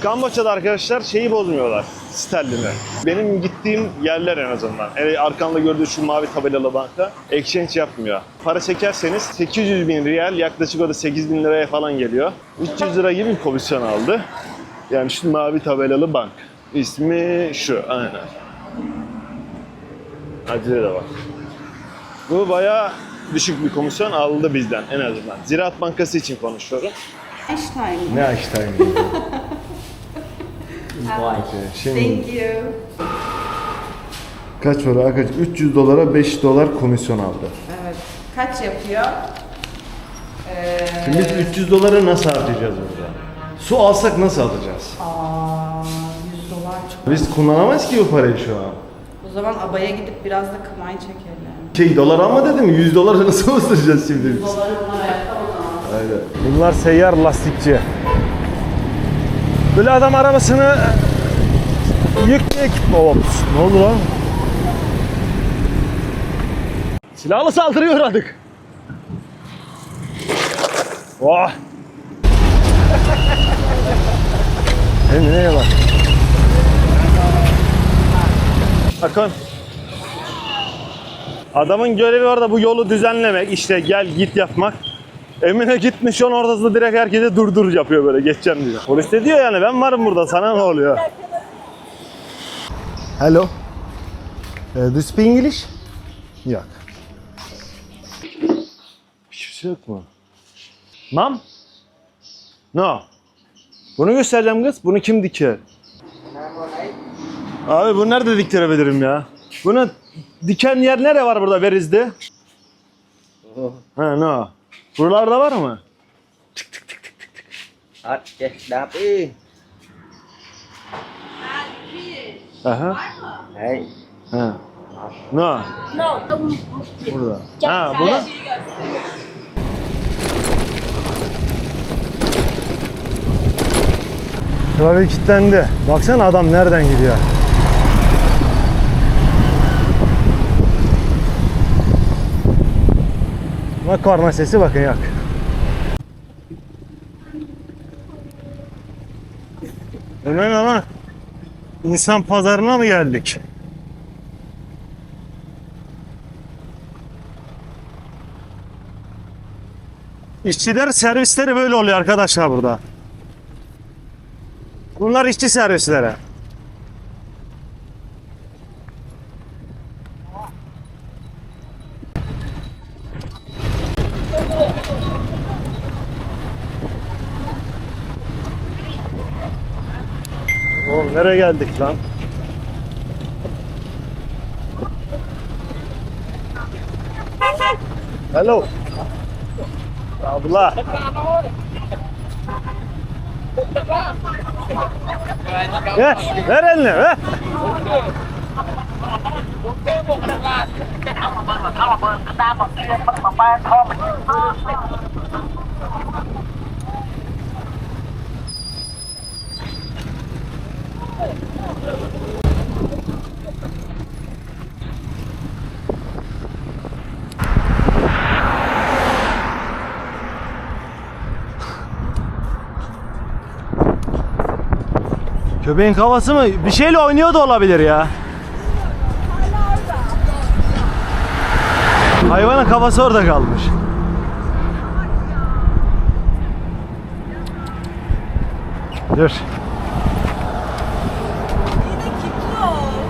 Kamboçya'da arkadaşlar şeyi bozmuyorlar. Sterlini. Benim gittiğim yerler en azından. Yani arkanda gördüğü şu mavi tabelalı banka exchange yapmıyor. Para çekerseniz 800 bin riyal yaklaşık o da 8 bin liraya falan geliyor. 300 lira gibi bir komisyon aldı. Yani şu mavi tabelalı bank. İsmi şu. Aynen. Adile de bak. Bu bayağı düşük bir komisyon aldı bizden en azından. Ziraat Bankası için konuşuyorum. Einstein. Ne Einstein? Vay be. Şimdi Thank you. kaç para? Kaç? 300 dolara 5 dolar komisyon aldı. Evet. Kaç yapıyor? Ee, Şimdi biz 300 doları nasıl harcayacağız burada? Su alsak nasıl alacağız? aa, 100 dolar çok. Biz kullanamayız ki bu parayı şu an. O zaman abaya gidip biraz da kımay çekelim. Şey dolar alma dedim 100 doları nasıl bastıracağız şimdi biz? Doları bunlar ayakta o zaman. Aynen. Bunlar seyyar lastikçi. Böyle adam arabasını yükleyip... Ops, ne oldu lan? Silahlı saldırıya uğradık. Oh! Kendine bak. Bakın. Adamın görevi orada bu yolu düzenlemek, işte gel git yapmak. Emine gitmiş yolun ortasında direkt herkese dur dur yapıyor böyle geçeceğim diyor. Polis de diyor yani ben varım burada sana ne oluyor? Hello. Uh, do you speak English? Yok. Hiçbir şey yok mu? Mam? No. Bunu göstereceğim kız. Bunu kim diker? Abi bunu nerede diktirebilirim ya? Bunu diken yer nere var burada Veriz'de? Ha no. Buralarda var mı? Hết chết đáp đi Aha. Đấy Ha. No. No, Burada. Ha bunu? Trafik kilitlendi. Baksana adam nereden gidiyor. Bak korna sesi bakın yok. Hemen ama insan pazarına mı geldik? İşçiler servisleri böyle oluyor arkadaşlar burada. Bunlar işçi servisleri. Oğlum nereye geldik lan? Hello. Abla. Ver, ver elini, ver. Köpeğin kafası mı? Bir şeyle oynuyor da olabilir ya. Hayvanın kafası orada kalmış. Dur. o.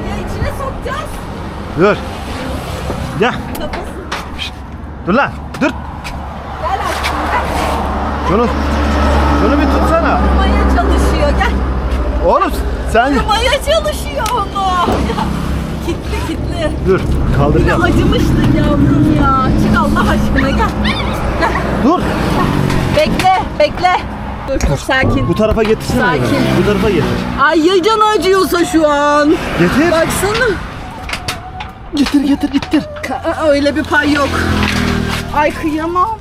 Ya içine sokacağız. Dur. Dur lan. Dur. Şunu Oğlum sen Kırmaya çalışıyor onu. Kitli kitli. dur. Kaldıracağım. acımıştın yavrum ya. Çık Allah aşkına gel. Gel. Dur. Bekle bekle. Dur sakin. Bu tarafa getirsene. beni. Sakin. Bu tarafa getir. Ay ya can acıyorsa şu an. Getir. Baksana. Getir getir getir. Ka- öyle bir pay yok. Ay kıyamam.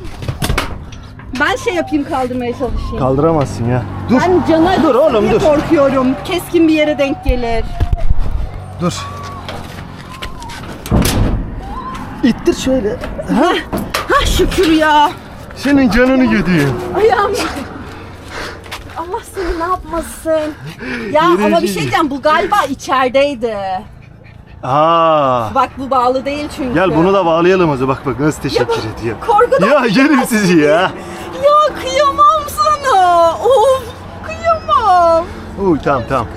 Ben şey yapayım kaldırmaya çalışayım. Kaldıramazsın ya. Dur. Ben cana Dur oğlum, dur. korkuyorum. Keskin bir yere denk gelir. Dur. İttir şöyle. Ha şükür ya. Senin canını yediğim. Ayağım. Allah seni ne yapmasın. Ya ama bir şey diyeceğim bu galiba içerideydi. Aa. Bak bu bağlı değil çünkü. Gel bunu da bağlayalım zaman. Bak bak nasıl teşekkür ediyor. Korkudan. Ya yerim sizi ya. Ya kıyamam sana. Of kıyamam. Uy tamam tamam.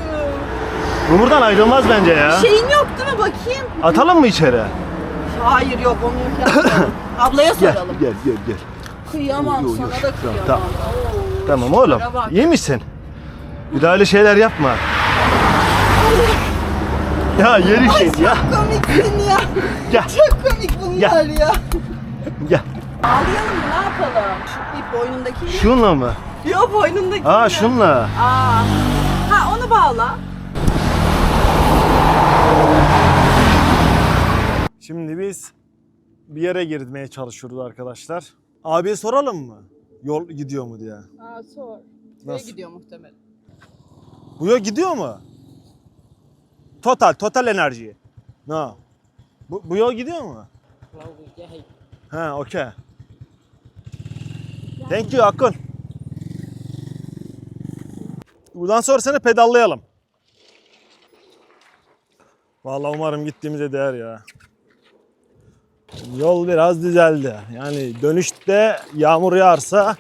Bu buradan ayrılmaz bence ya. Şeyin yok değil mi bakayım? Atalım mı içeri? Hayır yok onu yapmayalım. Ablaya Gel soralım. gel gel gel. Kıyamam Yok, yok, sana da kıyamam. tamam. Oo, Tamam oğlum. bak. İyi misin? Bir daha öyle şeyler yapma. Ya yerim seni ya. Komiksin ya. Gel Çok komik bunlar ya. gel. Ağlayalım mı ne yapalım? Boynundaki. Şunla mı? Yo boynundaki. Aa şunla. Aa. Ha onu bağla. Şimdi biz bir yere girmeye çalışıyoruz arkadaşlar. Abiye soralım mı? Yol gidiyor mu diye. Aa sor. Nasıl? gidiyor muhtemelen. Bu yol gidiyor mu? Total, total enerji. No. Bu, bu yol gidiyor mu? Ha, okey. Thank you Akın. Buradan sonra seni pedallayalım. Vallahi umarım gittiğimize değer ya. Yol biraz düzeldi. Yani dönüşte yağmur yağarsa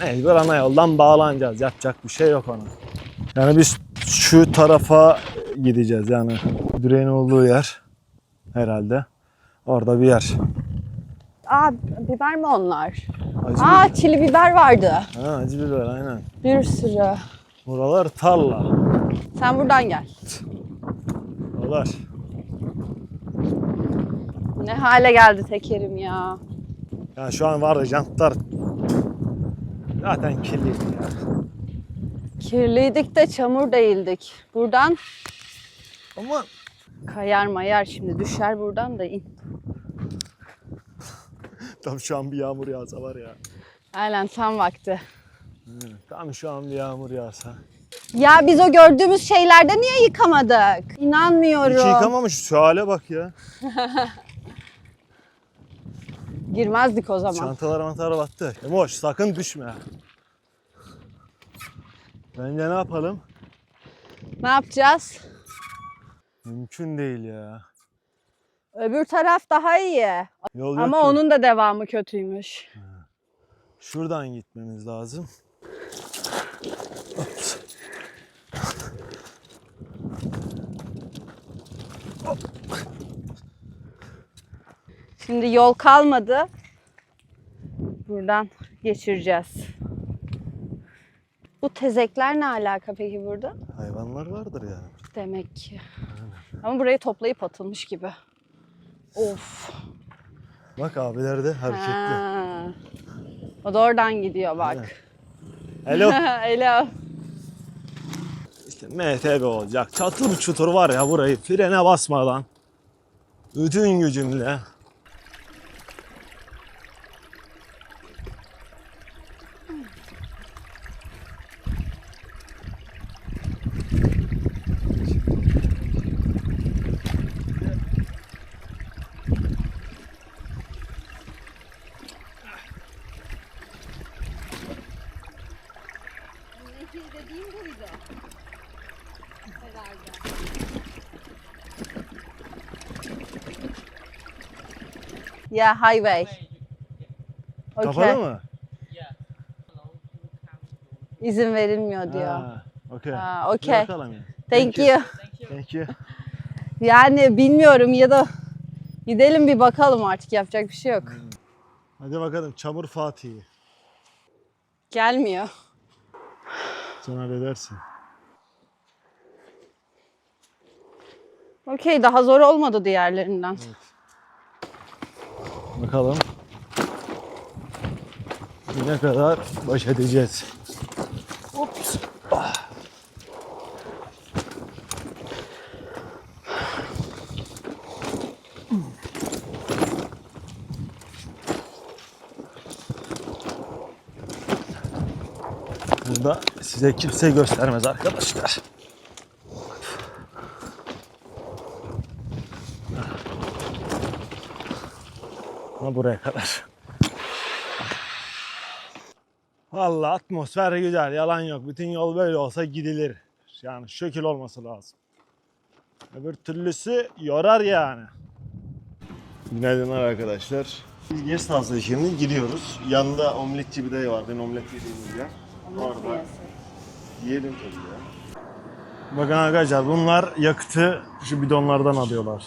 mecbur ana yoldan bağlanacağız. Yapacak bir şey yok ona. Yani biz şu tarafa gideceğiz yani. Direğin olduğu yer herhalde. Orada bir yer. Aa biber mi onlar? Acı Aa çili biber vardı. biber. Ha, acı biber aynen. Bir sürü. Buralar tarla. Sen buradan gel. Buralar. Ne hale geldi tekerim ya. Yani şu an var ya jantlar zaten kirli ya. Kirliydik de çamur değildik. Buradan Ama kayar mayar şimdi düşer buradan da in. Tam şu an bir yağmur yağsa var ya. Aynen tam vakti. Tam şu an bir yağmur yağsa. Ya biz o gördüğümüz şeylerde niye yıkamadık? İnanmıyorum. Hiç yıkamamış şu hale bak ya. Girmezdik o zaman. Çantalar mantalar battı. Emoş sakın düşme. Bence ne yapalım? Ne yapacağız? Mümkün değil ya. Öbür taraf daha iyi. Yol yok Ama ki. onun da devamı kötüymüş. Şuradan gitmemiz lazım. Ops. Şimdi yol kalmadı. Buradan geçireceğiz. Bu tezekler ne alaka peki burada? Hayvanlar vardır yani. Demek ki. Ama burayı toplayıp atılmış gibi. Of. Bak abiler de hareketli. Ha. O da oradan gidiyor bak. Hello. Hello. İşte MTB olacak. Çatır çutur var ya burayı frene basmadan. Bütün gücümle. Yeah, highway. Kapalı Okay. mı? İzin verilmiyor diyor. Ha, okey. Ha, okey. Bakalım ya. Thank you. Thank you. Yani bilmiyorum ya da gidelim bir bakalım artık yapacak bir şey yok. Hadi bakalım çamur Fatih'i. Gelmiyor. Sen halledersin. Okey daha zor olmadı diğerlerinden. Bakalım. Ne kadar baş edeceğiz. Ops. Ah. Burada size kimse göstermez arkadaşlar. Ama buraya kadar. Vallahi atmosfer güzel, yalan yok. Bütün yol böyle olsa gidilir. Yani şekil olması lazım. Öbür türlüsü yorar yani. Günaydınlar arkadaşlar. Biz house'a şimdi gidiyoruz. Yanında omletçi bir dayı var. Ben omlet yediğimiz yer. Orada. Yiyelim tabii ya. Bakın arkadaşlar bunlar yakıtı şu bidonlardan alıyorlar.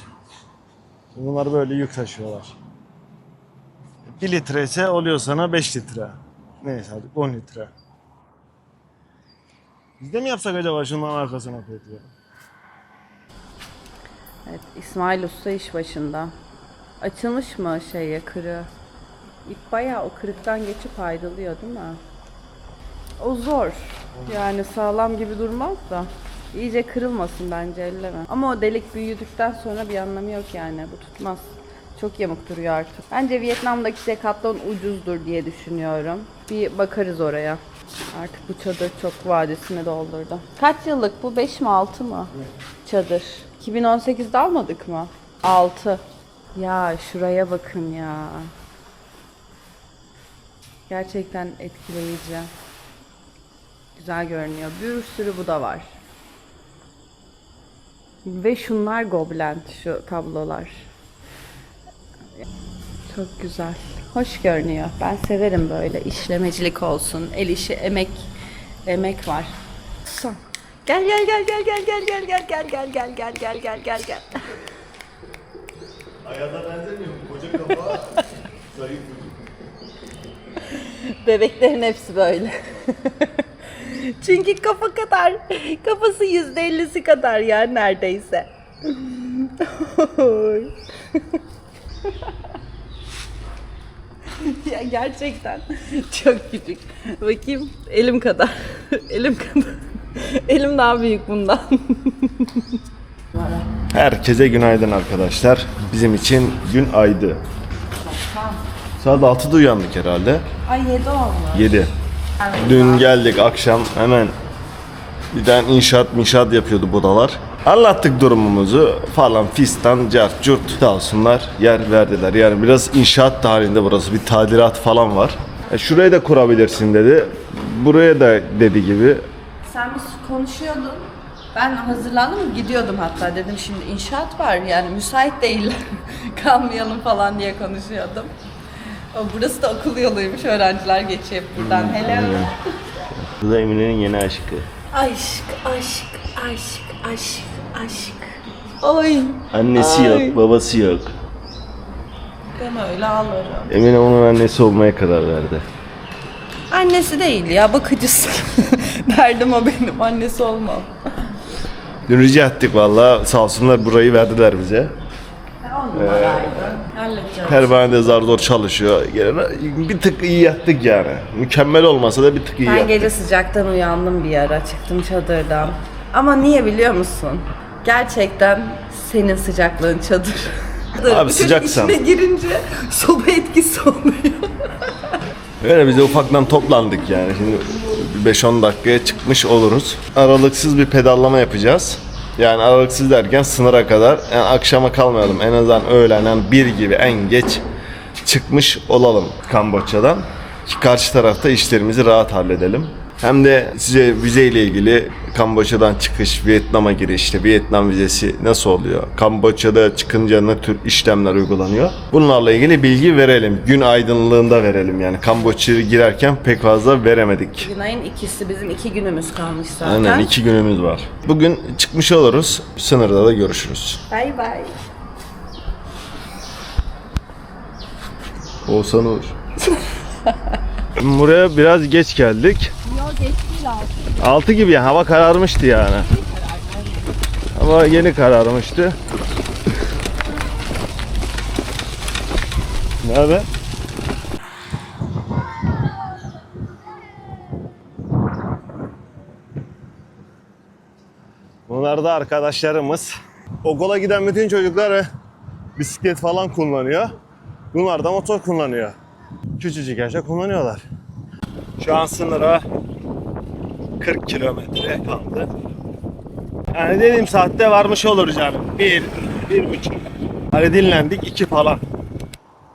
Bunlar böyle yük taşıyorlar. 1 litre ise oluyor sana 5 litre. Neyse hadi 10 litre. Biz de mi yapsak acaba şunların arkasına ya? Evet, İsmail Usta iş başında. Açılmış mı şeye kırığı? İp bayağı o kırıktan geçip ayrılıyor değil mi? O zor. Yani sağlam gibi durmaz da. İyice kırılmasın bence elleme. Ama o delik büyüdükten sonra bir anlamı yok yani. Bu tutmaz. Çok yamuk duruyor artık. Bence Vietnam'daki Decathlon ucuzdur diye düşünüyorum. Bir bakarız oraya. Artık bu çadır çok vadesini doldurdu. Kaç yıllık bu? 5 mi 6 mı? Çadır. 2018'de almadık mı? 6. Ya şuraya bakın ya. Gerçekten etkileyici. Güzel görünüyor. Bir sürü bu da var. Ve şunlar Goblen şu tablolar. Çok güzel. Hoş görünüyor. Ben severim böyle işlemecilik olsun. El işi, emek emek var. Son. Gel gel gel gel gel gel gel gel gel gel gel gel gel gel gel gel. Ayağına benzemiyor mu? Koca kafa, zayıf Bebeklerin hepsi böyle. Çünkü kafa kadar, kafası yüzde ellisi kadar ya neredeyse. ya gerçekten çok küçük. Bakayım elim kadar. elim kadar. Elim daha büyük bundan. Herkese günaydın arkadaşlar. Bizim için gün aydı. Saat 6'da uyandık herhalde. Ay yedi olmuş. 7. Dün geldik akşam hemen bir tane inşaat inşaat yapıyordu budalar. Anlattık durumumuzu falan fistan cart curt sağ olsunlar yer verdiler. Yani biraz inşaat halinde burası bir tadilat falan var. E, şurayı da kurabilirsin dedi. Buraya da dedi gibi. Sen biz konuşuyordun. Ben hazırlandım gidiyordum hatta dedim şimdi inşaat var yani müsait değiller kalmayalım falan diye konuşuyordum. O, burası da okul yoluymuş öğrenciler geçiyor hep buradan. Hello. Bu da Emine'nin yeni aşkı. Aşk, aşk, aşk, aşk, aşk. Ay Annesi Ay. yok, babası yok. ben öyle ağlarım. Emine onun annesi olmaya karar verdi. Annesi değil ya bakıcısı. Derdim o benim annesi olmam. Dün rica ettik valla sağ olsunlar burayı verdiler bize. Halledeceğiz. Pervanede zar zor çalışıyor. Gene bir tık iyi yattık yani. Mükemmel olmasa da bir tık iyi Ben yattık. gece sıcaktan uyandım bir ara çıktım çadırdan. Ama niye biliyor musun? Gerçekten senin sıcaklığın çadır. Abi Bütün sıcaksan. İçine girince soba etkisi oluyor. Öyle biz de ufaktan toplandık yani. Şimdi 5-10 dakikaya çıkmış oluruz. Aralıksız bir pedallama yapacağız. Yani aralıksız derken sınıra kadar yani akşama kalmayalım. En azından öğlenen bir gibi en geç çıkmış olalım Kamboçya'dan. Ki karşı tarafta işlerimizi rahat halledelim. Hem de size vize ile ilgili Kamboçya'dan çıkış, Vietnam'a giriş, işte Vietnam vizesi nasıl oluyor? Kamboçya'da çıkınca ne tür işlemler uygulanıyor? Bunlarla ilgili bilgi verelim. Gün aydınlığında verelim yani. Kamboçya'ya girerken pek fazla veremedik. Günay'ın ikisi bizim iki günümüz kalmış zaten. Aynen iki günümüz var. Bugün çıkmış oluruz. Sınırda da görüşürüz. Bay bay. Oğuzhan Uğur. Buraya biraz geç geldik. Yok geç değil abi. 6 gibi yani hava kararmıştı yani. Hava yeni kararmıştı. Ne haber? Bunlar da arkadaşlarımız. Okula giden bütün çocuklar bisiklet falan kullanıyor. Bunlar da motor kullanıyor. Küçücük yaşta kullanıyorlar. Şu an sınıra 40 kilometre kaldı. Yani dediğim saatte varmış oluruz yani. Bir, bir buçuk. Hani dinlendik iki falan.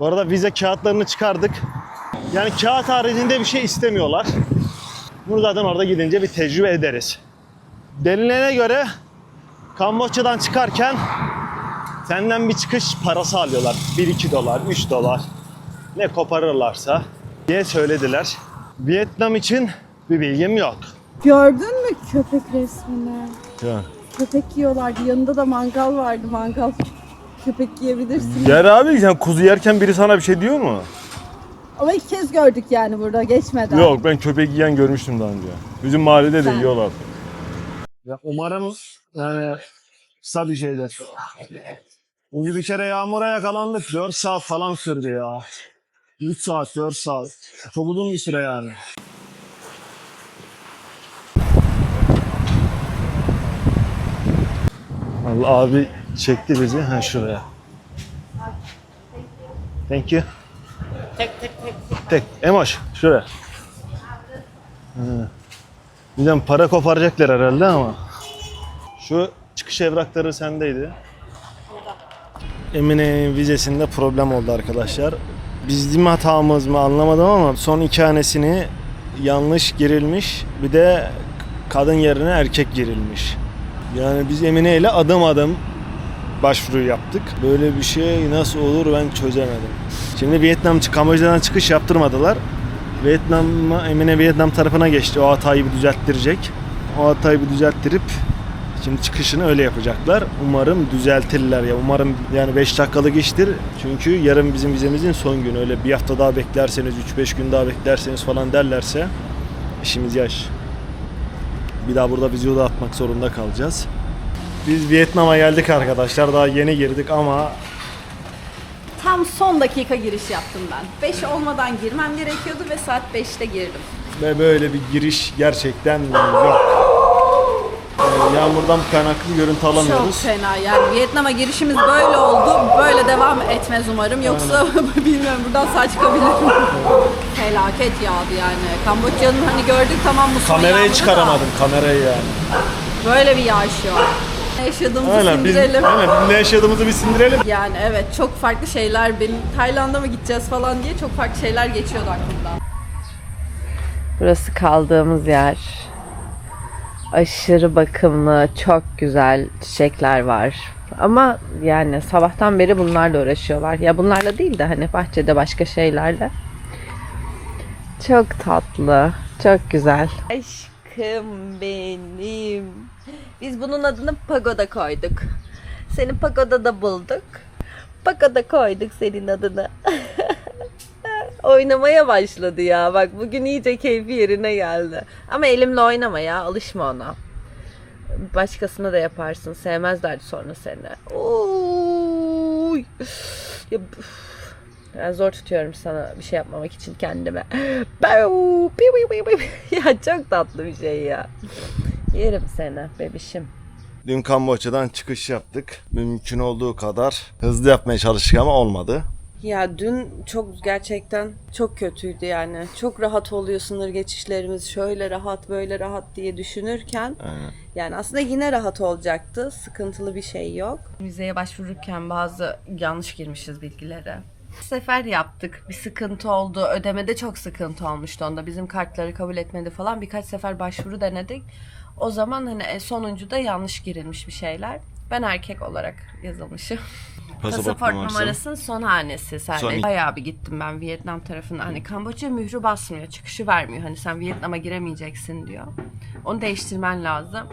Bu arada vize kağıtlarını çıkardık. Yani kağıt haricinde bir şey istemiyorlar. Bunu zaten orada gidince bir tecrübe ederiz. Denilene göre Kamboçya'dan çıkarken senden bir çıkış parası alıyorlar. 1-2 dolar, 3 dolar. Ne koparırlarsa diye söylediler. Vietnam için bir bilgim yok. Gördün mü köpek resmini? Köpek yiyorlardı. Yanında da mangal vardı. Mangal. Köpek yiyebilirsin. Yer abi sen kuzu yerken biri sana bir şey diyor mu? Ama ilk kez gördük yani burada geçmeden. Yok ben köpek yiyen görmüştüm daha önce. Bizim mahallede de yiyorlar. Ya umarım yani kısa bir şeydir. Bugün bir kere yağmura yakalandık. 4 saat falan sürdü ya. 3 saat, 4 saat. Çok uzun bir süre yani. Allah abi çekti bizi ha şuraya. Thank you. Tek tek tek. Tek. Emoş şuraya. Hı. Bizden para koparacaklar herhalde ama. Şu çıkış evrakları sendeydi. Emine vizesinde problem oldu arkadaşlar. Bizim hatamız mı anlamadım ama son iki hanesini yanlış girilmiş. Bir de kadın yerine erkek girilmiş. Yani biz Emine ile adım adım başvuru yaptık. Böyle bir şey nasıl olur ben çözemedim. Şimdi Vietnam, Kamboçya'dan çıkış yaptırmadılar. Vietnam'a, Emine Vietnam tarafına geçti. O hatayı bir düzelttirecek. O hatayı bir düzelttirip şimdi çıkışını öyle yapacaklar. Umarım düzeltirler ya. Umarım yani 5 dakikalık iştir. Çünkü yarın bizim vizemizin son günü. Öyle bir hafta daha beklerseniz, 3-5 gün daha beklerseniz falan derlerse işimiz yaş. Bir daha burada videoda atmak zorunda kalacağız. Biz Vietnam'a geldik arkadaşlar. Daha yeni girdik ama Tam son dakika giriş yaptım ben. 5 olmadan girmem gerekiyordu ve saat 5'te girdim. ve böyle bir giriş gerçekten yok. Yağmurdan kaynaklı görüntü Çok alamıyoruz. fena yani Vietnam'a girişimiz böyle oldu. Böyle devam etmez umarım. Yoksa bilmiyorum buradan sağ çıkabilirim. Felaket yağdı yani. Kamboçya'nın hani gördük tamam musluk Kamerayı çıkaramadım kamerayı yani. Böyle bir yağış yok. Ne yaşadığımızı Aynen biz, sindirelim. aynen, ne yaşadığımızı bir sindirelim. Yani evet çok farklı şeyler benim Tayland'a mı gideceğiz falan diye çok farklı şeyler geçiyordu aklımdan. Burası kaldığımız yer. Aşırı bakımlı, çok güzel çiçekler var. Ama yani sabahtan beri bunlarla uğraşıyorlar. Ya bunlarla değil de hani bahçede başka şeylerle. Çok tatlı, çok güzel. Aşkım benim. Biz bunun adını pagoda koyduk. Seni pagodada bulduk. Pagoda koyduk senin adını. Oynamaya başladı ya. Bak bugün iyice keyfi yerine geldi. Ama elimle oynama ya. Alışma ona. Başkasına da yaparsın. Sevmezler sonra seni. Oy. Ya. Ben zor tutuyorum sana bir şey yapmamak için kendime. Ya çok tatlı bir şey ya. Yerim seni bebişim. Dün Kamboçya'dan çıkış yaptık. Mümkün olduğu kadar hızlı yapmaya çalıştık ama olmadı. Ya dün çok gerçekten çok kötüydü yani. Çok rahat oluyor sınır geçişlerimiz. Şöyle rahat, böyle rahat diye düşünürken yani aslında yine rahat olacaktı. Sıkıntılı bir şey yok. Vizeye başvururken bazı yanlış girmişiz bilgileri. Bir sefer yaptık. Bir sıkıntı oldu. Ödemede çok sıkıntı olmuştu onda. Bizim kartları kabul etmedi falan. Birkaç sefer başvuru denedik. O zaman hani e, sonuncuda yanlış girilmiş bir şeyler. Ben erkek olarak yazılmışım. Pasaport numarasının son hanesi sadece. Son- Bayağı bir gittim ben Vietnam tarafına. Hani Kamboçya mührü basmıyor, çıkışı vermiyor. Hani sen Vietnam'a giremeyeceksin diyor. Onu değiştirmen lazım.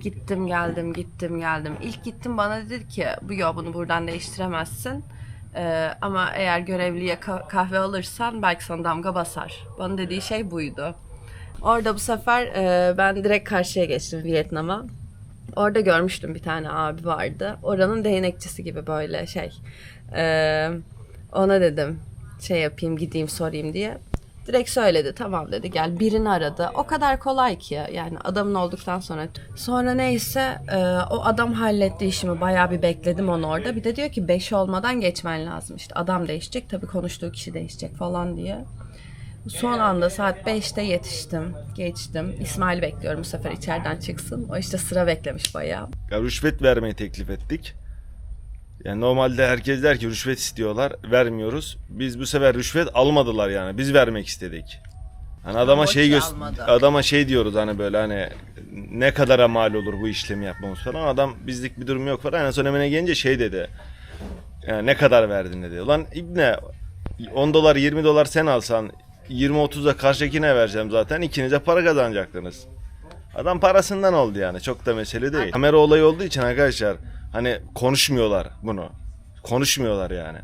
Gittim geldim, gittim geldim. İlk gittim bana dedi ki bu yo bunu buradan değiştiremezsin. Ee, ama eğer görevliye ka- kahve alırsan belki sana damga basar. Bana dediği şey buydu. Orada bu sefer e, ben direkt karşıya geçtim Vietnam'a. Orada görmüştüm bir tane abi vardı. Oranın değnekçisi gibi böyle şey. Ee, ona dedim şey yapayım gideyim sorayım diye. Direkt söyledi tamam dedi gel birini aradı. O kadar kolay ki yani adamın olduktan sonra. Sonra neyse e, o adam halletti işimi bayağı bir bekledim onu orada. Bir de diyor ki 5 olmadan geçmen lazım işte adam değişecek tabii konuştuğu kişi değişecek falan diye. Son anda saat 5'te yetiştim. Geçtim. İsmail bekliyorum bu sefer içeriden çıksın. O işte sıra beklemiş bayağı. Ya rüşvet vermeyi teklif ettik. Yani normalde herkes der ki rüşvet istiyorlar, vermiyoruz. Biz bu sefer rüşvet almadılar yani. Biz vermek istedik. Hani adama Boş şey almadı. adama şey diyoruz hani böyle hani ne kadara mal olur bu işlemi yapmamız falan. Adam bizlik bir durum yok falan. En son Emine gelince şey dedi. Yani ne kadar verdin dedi. Ulan İbne 10 dolar 20 dolar sen alsan 20-30'a karşıkine vereceğim zaten. İkinize para kazanacaktınız. Adam parasından oldu yani. Çok da mesele değil. Kamera olayı olduğu için arkadaşlar hani konuşmuyorlar bunu. Konuşmuyorlar yani.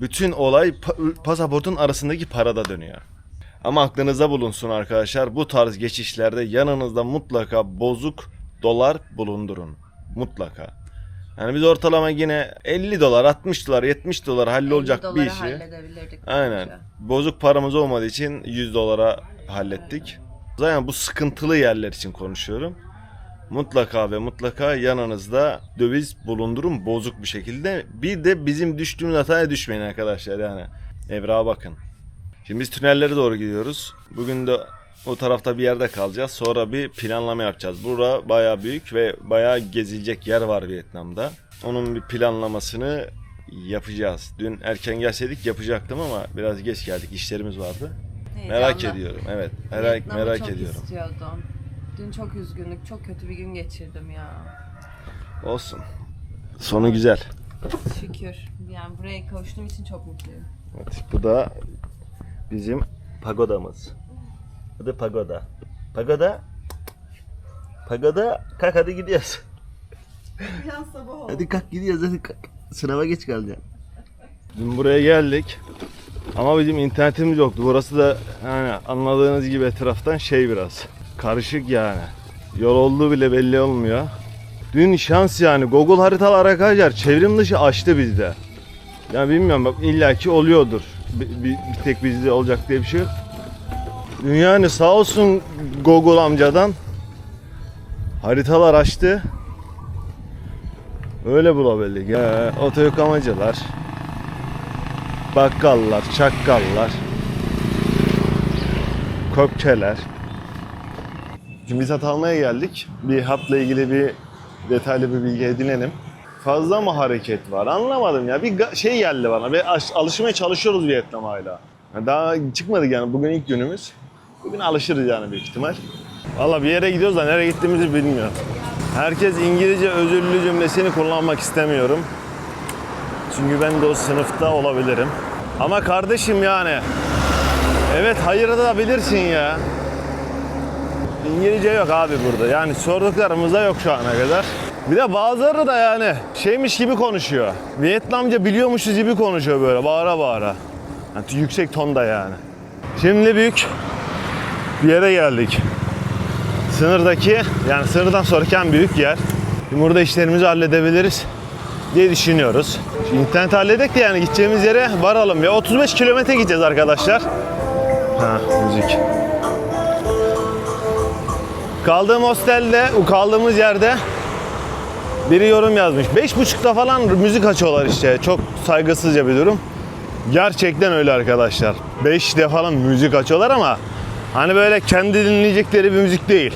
Bütün olay pa- pasaportun arasındaki parada dönüyor. Ama aklınızda bulunsun arkadaşlar. Bu tarz geçişlerde yanınızda mutlaka bozuk dolar bulundurun. Mutlaka. Yani biz ortalama yine 50 dolar, 60 dolar, 70 dolar hallolacak bir dolara işi. halledebilirdik Aynen. bence. Bozuk paramız olmadığı için 100 dolara hallettik. Zaten bu sıkıntılı yerler için konuşuyorum. Mutlaka ve mutlaka yanınızda döviz bulundurun bozuk bir şekilde. Bir de bizim düştüğümüz hataya düşmeyin arkadaşlar yani. Evrağa bakın. Şimdi biz tünellere doğru gidiyoruz. Bugün de o tarafta bir yerde kalacağız. Sonra bir planlama yapacağız. Bura bayağı büyük ve bayağı gezilecek yer var Vietnam'da. Onun bir planlamasını yapacağız. Dün erken gelseydik yapacaktım ama biraz geç geldik. İşlerimiz vardı. Merak Heyecanlı. ediyorum. Evet. Merak Vietnam'ı merak çok ediyorum. istiyordum. Dün çok üzgünlük, çok kötü bir gün geçirdim ya. Olsun. Sonu güzel. Şükür. Yani buraya kavuştuğum için çok mutluyum. Evet, bu da bizim pagodamız. Bu da pagoda. Pagoda. Pagoda. Kalk hadi gidiyoruz. Biraz sabah oldu. Hadi kalk gidiyoruz hadi kalk. Sınava geç kalacaksın. Dün buraya geldik. Ama bizim internetimiz yoktu. Burası da yani anladığınız gibi etraftan şey biraz. Karışık yani. Yol olduğu bile belli olmuyor. Dün şans yani Google haritalar arkadaşlar çevrim dışı açtı bizde. Ya bilmiyorum bak illaki oluyordur. Bir, bir, bir tek bizde olacak diye bir şey yok. Yani sağ olsun Google amcadan haritalar açtı. Öyle bulabildik. Ee, oto yıkamacılar, bakkallar, çakkallar, köpçeler. Şimdi biz hat almaya geldik. Bir hatla ilgili bir detaylı bir bilgi edinelim. Fazla mı hareket var? Anlamadım ya. Bir şey geldi bana. Aş- alışmaya çalışıyoruz Vietnam'a hala. Daha çıkmadık yani. Bugün ilk günümüz. Bugün alışırız yani büyük ihtimal. Valla bir yere gidiyoruz da nereye gittiğimizi bilmiyorum. Herkes İngilizce özürlü cümlesini kullanmak istemiyorum. Çünkü ben de o sınıfta olabilirim. Ama kardeşim yani. Evet hayır da bilirsin ya. İngilizce yok abi burada. Yani sorduklarımızda yok şu ana kadar. Bir de bazıları da yani şeymiş gibi konuşuyor. Vietnamca biliyormuşuz gibi konuşuyor böyle bağıra bağıra. Yani yüksek tonda yani. Şimdi büyük bir yere geldik. Sınırdaki yani sınırdan sonraki en büyük yer. Burada işlerimizi halledebiliriz diye düşünüyoruz. Şimdi internet halledek de yani gideceğimiz yere varalım. Ve 35 kilometre gideceğiz arkadaşlar. Ha müzik. Kaldığım hostelde, kaldığımız yerde biri yorum yazmış. Beş buçukta falan müzik açıyorlar işte. Çok saygısızca bir durum. Gerçekten öyle arkadaşlar. 5'te falan müzik açıyorlar ama hani böyle kendi dinleyecekleri bir müzik değil.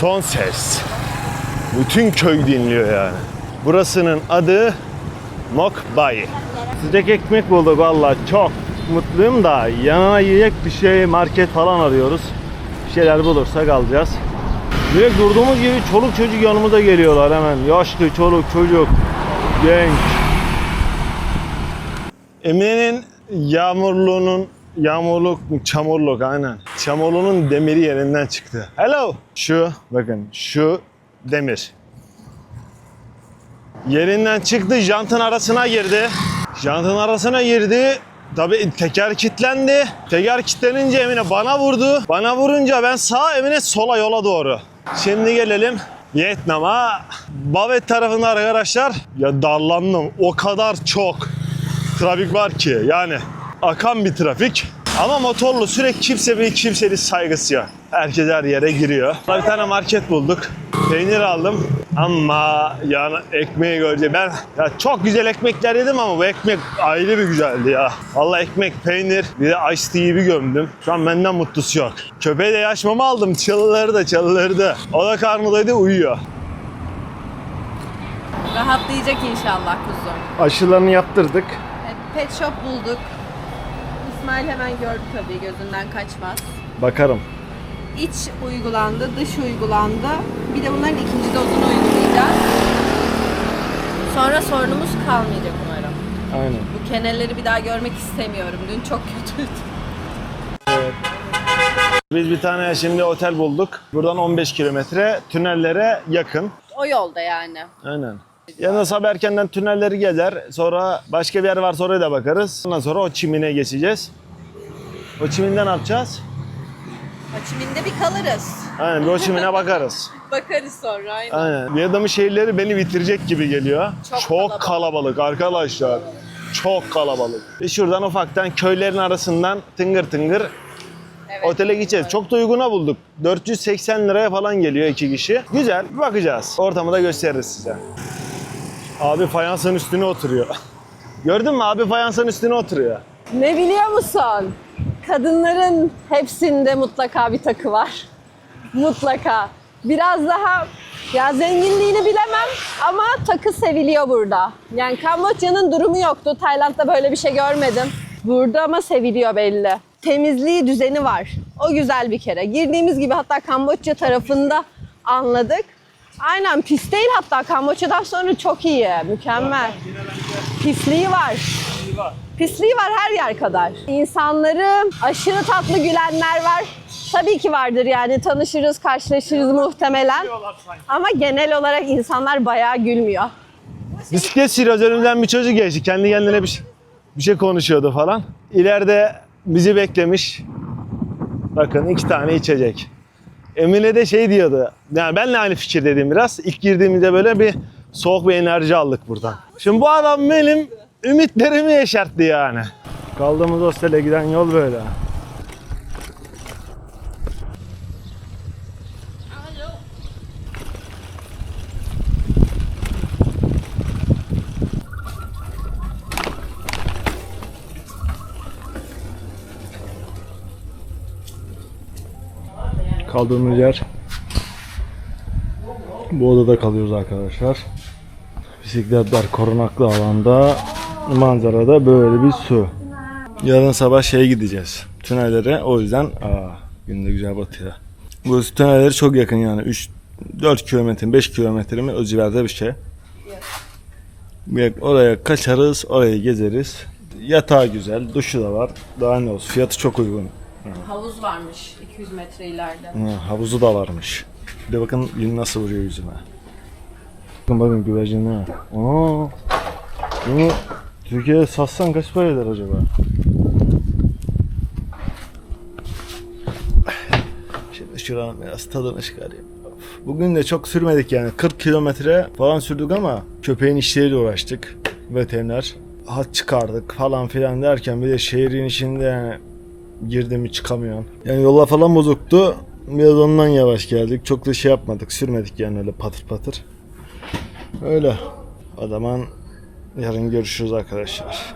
Son ses. Bütün köy dinliyor yani. Burasının adı Mokbay. Sıcak ekmek bulduk valla çok mutluyum da yanına yiyecek bir şey market falan arıyoruz. Bir şeyler bulursak alacağız. Direkt durduğumuz gibi çoluk çocuk yanımıza geliyorlar hemen. Yaşlı çoluk çocuk, genç. Emine'nin yağmurluğunun Yağmurluk, çamurluk aynen. Çamurluğunun demiri yerinden çıktı. Hello. Şu, bakın şu demir. Yerinden çıktı, jantın arasına girdi. Jantın arasına girdi. Tabii teker kilitlendi. Teker kilitlenince Emine bana vurdu. Bana vurunca ben sağa Emine sola yola doğru. Şimdi gelelim Vietnam'a. Bavet tarafında arkadaşlar ya darlandım. O kadar çok trafik var ki yani akan bir trafik. Ama motorlu sürekli kimse bir kimsenin saygısı yok. Herkes her yere giriyor. Bir tane market bulduk. Peynir aldım ama yani ekmeği görünce ben ya çok güzel ekmekler yedim ama bu ekmek ayrı bir güzeldi ya. Vallahi ekmek, peynir bir de ice tea'yi bir gömdüm. Şu an benden mutlusu yok. Köpeğe de yaş mama aldım. Çalıları da çalıları da. O da karnındaydı uyuyor. Rahatlayacak inşallah kuzum. Aşılarını yaptırdık. Evet, pet shop bulduk. İsmail hemen gördü tabii gözünden kaçmaz. Bakarım. İç uygulandı, dış uygulandı. Bir de bunların ikinci dozunu uygulayacağız. Sonra sorunumuz kalmayacak umarım. Aynen. Bu keneleri bir daha görmek istemiyorum. Dün çok kötüydü. Biz bir tane şimdi otel bulduk. Buradan 15 kilometre tünellere yakın. O yolda yani. Aynen. Yarın sabah erkenden tünelleri gezer. Sonra başka bir yer varsa oraya da bakarız. Ondan sonra o çimine geçeceğiz. O çiminde ne yapacağız? Açıminde bir kalırız. Aynen bir o çimine bakarız. Bakarız sonra aynen. Aynen. Bir adamın şehirleri beni bitirecek gibi geliyor. Çok kalabalık. arkadaşlar. Çok kalabalık. Biz şuradan ufaktan köylerin arasından tıngır tıngır Evet. otele gideceğiz. Çok da uyguna bulduk. 480 liraya falan geliyor iki kişi. Güzel. bir Bakacağız. Ortamı da gösteririz size. Abi fayansın üstüne oturuyor. Gördün mü abi fayansın üstüne oturuyor. Ne biliyor musun? Kadınların hepsinde mutlaka bir takı var. Mutlaka. Biraz daha ya zenginliğini bilemem ama takı seviliyor burada. Yani Kamboçya'nın durumu yoktu. Tayland'da böyle bir şey görmedim. Burada ama seviliyor belli. Temizliği, düzeni var. O güzel bir kere. Girdiğimiz gibi hatta Kamboçya tarafında anladık. Aynen pis değil hatta Kamboçya'dan sonra çok iyi. Mükemmel. Pisliği var. Pisliği var her yer kadar. İnsanları aşırı tatlı gülenler var. Tabii ki vardır yani tanışırız, karşılaşırız muhtemelen. Ama genel olarak insanlar bayağı gülmüyor. Bisiklet sürüyoruz önümden bir çocuk geçti. Kendi kendine bir şey, bir şey konuşuyordu falan. İleride bizi beklemiş. Bakın iki tane içecek. Emine de şey diyordu. Yani benle aynı fikirdeydim biraz. İlk girdiğimizde böyle bir soğuk bir enerji aldık buradan. Şimdi bu adam benim ümitlerimi yeşertti yani. Kaldığımız hostele giden yol böyle. Kaldığımız yer bu odada kalıyoruz arkadaşlar. Bisikletler korunaklı alanda manzarada böyle bir su. Yarın sabah şeye gideceğiz. Tünellere o yüzden aa günde güzel batıyor. Bu tünelleri çok yakın yani 3 4 kilometre 5 kilometre mi o civarda bir şey. Oraya kaçarız, orayı gezeriz. Yatağı güzel, duşu da var. Daha ne olsun, fiyatı çok uygun. Havuz varmış 200 metre ileride. Ha, havuzu da varmış. Bir de bakın gün nasıl vuruyor yüzüme. Bakın bakın güvercinler. Aa, bunu Türkiye'de satsan kaç para eder acaba? Şimdi şuranın biraz tadını çıkarayım. Bugün de çok sürmedik yani. 40 kilometre falan sürdük ama köpeğin işleriyle uğraştık. Veteriner. Hat çıkardık falan filan derken bir de şehrin içinde yani girdi mi çıkamıyorsun. Yani yolla falan bozuktu. Biraz ondan yavaş geldik. Çok da şey yapmadık. Sürmedik yani öyle patır patır. Öyle. O zaman yarın görüşürüz arkadaşlar.